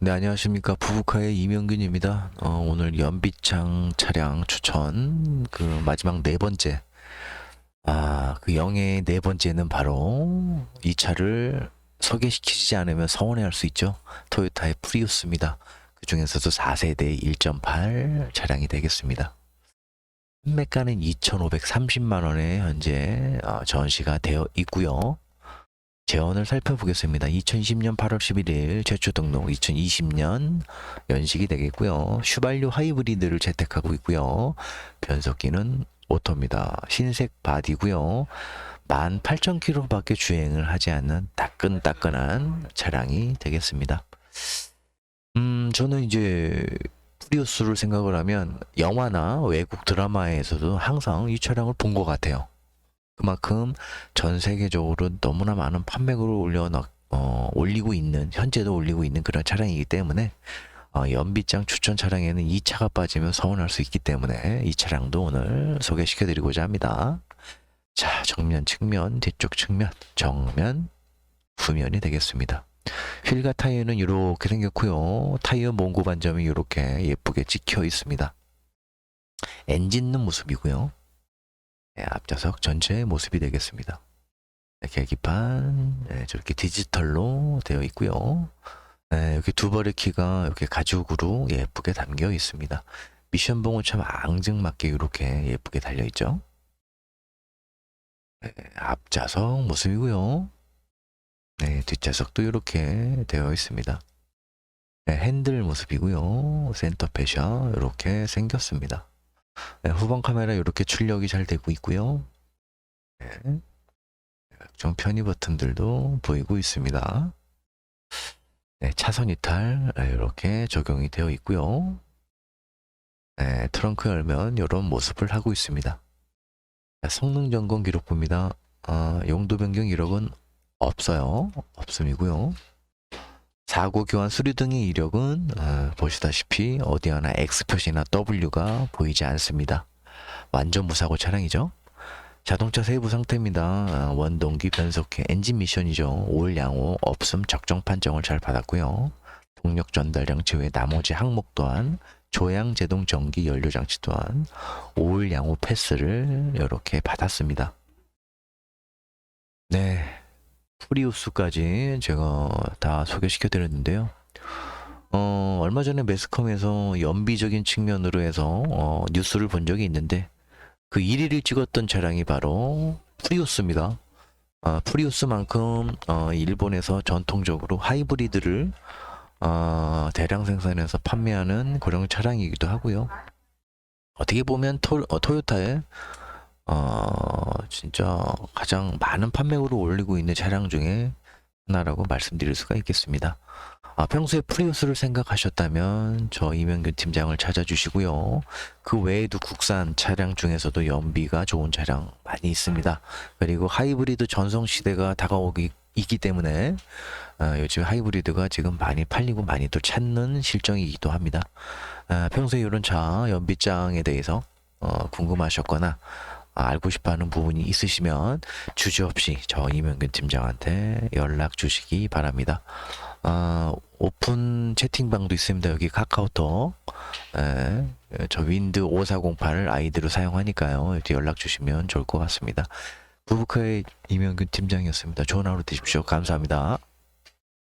네, 안녕하십니까. 부부카의 이명균입니다. 어, 오늘 연비창 차량 추천, 그 마지막 네 번째. 아, 그 영의 네 번째는 바로 이 차를 소개시키지 않으면 서운해할 수 있죠. 토요타의 프리우스입니다. 그 중에서도 4세대 1.8 차량이 되겠습니다. 판매가는 2,530만 원에 현재 어, 전시가 되어 있고요. 재원을 살펴보겠습니다. 2020년 8월 11일 최초 등록, 2020년 연식이 되겠고요. 슈발류 하이브리드를 채택하고 있고요. 변속기는 오토입니다. 흰색 바디고요. 18,000km밖에 주행을 하지 않는 따끈따끈한 차량이 되겠습니다. 음, 저는 이제 프리우스를 생각을 하면 영화나 외국 드라마에서도 항상 이 차량을 본 것 같아요. 그만큼 전 세계적으로 너무나 많은 판매고를 올려 어, 올리고 있는 현재도 올리고 있는 그런 차량이기 때문에 어, 연비장 추천 차량에는 이 차가 빠지면 서운할 수 있기 때문에 이 차량도 오늘 소개시켜 드리고자 합니다. 자, 정면, 측면, 뒤쪽 측면, 정면, 후면이 되겠습니다. 휠과 타이어는 이렇게 생겼고요. 타이어 몽고 반점이 이렇게 예쁘게 찍혀 있습니다. 엔진는 모습이고요. 네, 앞좌석 전체의 모습이 되겠습니다. 네, 계기판 네, 저렇게 디지털로 되어 있고요. 네, 여기 두 벌의 키가 이렇게 가죽으로 예쁘게 담겨 있습니다. 미션 봉은 참 앙증맞게 이렇게 예쁘게 달려 있죠. 네, 앞좌석 모습이고요. 네, 뒷좌석도 이렇게 되어 있습니다. 네, 핸들 모습이고요. 센터 패셔 이렇게 생겼습니다. 네, 후방 카메라 이렇게 출력이 잘 되고 있고요. 네, 편의 버튼들도 보이고 있습니다. 네, 차선 이탈 네, 이렇게 적용이 되어 있고요. 네, 트렁크 열면 이런 모습을 하고 있습니다. 자, 성능 점검 기록 봅니다. 아, 용도 변경 이력은 없어요. 없음이고요. 사고 교환 수리 등의 이력은 어, 보시다시피 어디 하나 X 표시나 W가 보이지 않습니다. 완전 무사고 차량이죠. 자동차 세부 상태입니다. 아, 원동기 변속기 엔진 미션이죠. 올 양호 없음 적정 판정을 잘 받았고요. 동력 전달 장치 외 나머지 항목 또한 조향 제동 전기 연료 장치 또한 올 양호 패스를 이렇게 받았습니다. 네, 프리우스까지 제가 다 소개시켜 드렸는데요. 어, 얼마 전에 매스컴에서 연비적인 측면으로 해서 어, 뉴스를 본 적이 있는데 그 1위를 찍었던 차량이 바로 프리우스입니다. 아, 프리우스만큼 어, 일본에서 전통적으로 하이브리드를 어, 대량 생산해서 판매하는 그런 차량이기도 하고요. 어떻게 보면 토, 어, 토요타의 어, 진짜 가장 많은 판매고를 올리고 있는 차량 중에 하나라고 말씀드릴 수가 있겠습니다. 아, 평소에 프리우스를 생각하셨다면 저 이명균 팀장을 찾아주시고요. 그 외에도 국산 차량 중에서도 연비가 좋은 차량 많이 있습니다. 그리고 하이브리드 전성 시대가 다가오기 있기 때문에 아, 요즘 하이브리드가 지금 많이 팔리고 많이 또 찾는 실정이기도 합니다. 아, 평소에 이런 차 연비장에 대해서 어, 궁금하셨거나 아, 알고 싶어하는 부분이 있으시면 주저없이 저 이명균 팀장한테 연락 주시기 바랍니다. 아, 오픈 채팅방도 있습니다. 여기 카카오톡. 에, 저 윈드 5408을 아이디로 사용하니까요. 이렇게 연락 주시면 좋을 것 같습니다. 부부카의 이명균 팀장이었습니다. 좋은 하루 되십시오. 감사합니다.